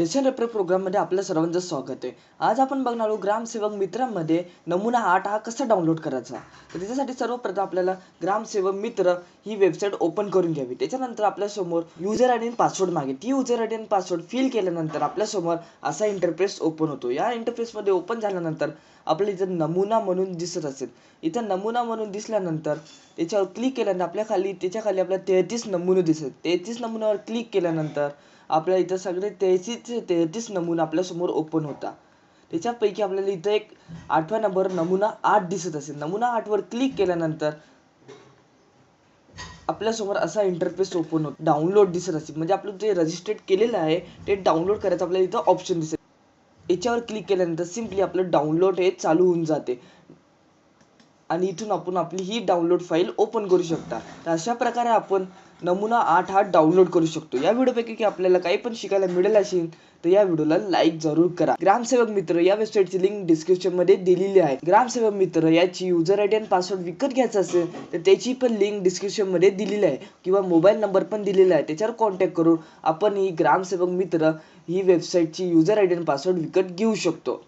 Session refer प्रोग्राममध्ये आपल्या सर्वांचं स्वागत आहे. आज आपण बघणार आहोत ग्रामसेवक मित्रांमध्ये नमुना आठ हा कसा डाउनलोड करायचा? तर त्याच्यासाठी सर्वप्रथम आपल्याला ग्रामसेवक मित्र ही वेबसाईट ओपन करून घ्यावी. त्याच्यानंतर आपल्यासमोर युजर आय डी आणि पासवर्ड मागे. ती युजर आय डी आणि पासवर्ड फिल केल्यानंतर आपल्यासमोर असा इंटरफेस ओपन होतो. या इंटरफेसमध्ये ओपन झाल्यानंतर आपल्याला इथं नमुना म्हणून दिसत असेल. इथं नमुना म्हणून दिसल्यानंतर त्याच्यावर क्लिक केल्यानंतर आपल्या खाली त्याच्याखाली आपल्याला तेहतीस नमुने दिसत तेहतीस नमुन्यावर क्लिक केल्यानंतर आपल्या इथं सगळे तेहतीस तेहतीस नमुना आपल्यासमोर ओपन होता. त्याच्यापैकी आपल्याला इथं एक आठवा नंबर नमुना आठ दिसत असेल. नमुना आठवर क्लिक केल्यानंतर आपल्यासमोर असा इंटरफेस ओपन होतो. डाउनलोड दिसत असेल. म्हणजे आपलं जे रजिस्टर्ड केलेलं आहे ते डाउनलोड करायचं आपल्याला इथं ऑप्शन दिसेल याच्यावर क्लिक केल्यानंतर सिम्पली आपलं डाउनलोड हे चालू होऊन जाते. आणि इथून आपण आपली ही डाउनलोड फाईल ओपन करू शकता. तर अशा प्रकारे आपण नमुना आठ हा डाउनलोड करू शकतो. या व्हिडिओपैकी की आपल्याला काही पण शिकायला मिळेल असेल तर या व्हिडिओला लाईक जरूर करा. ग्रामसेवक मित्र या वेबसाईटची लिंक डिस्क्रिप्शनमध्ये दिलेली आहे. ग्रामसेवक मित्र याची युजर आय डी आणि पासवर्ड विकत घ्यायचा असेल तर त्याची पण लिंक डिस्क्रिप्शनमध्ये दिलेली आहे. किंवा मोबाईल नंबर पण दिलेला आहे. त्याच्यावर कॉन्टॅक्ट करून आपण ही ग्रामसेवक मित्र ही वेबसाईटची युजर आय डी आणि पासवर्ड विकत घेऊ शकतो.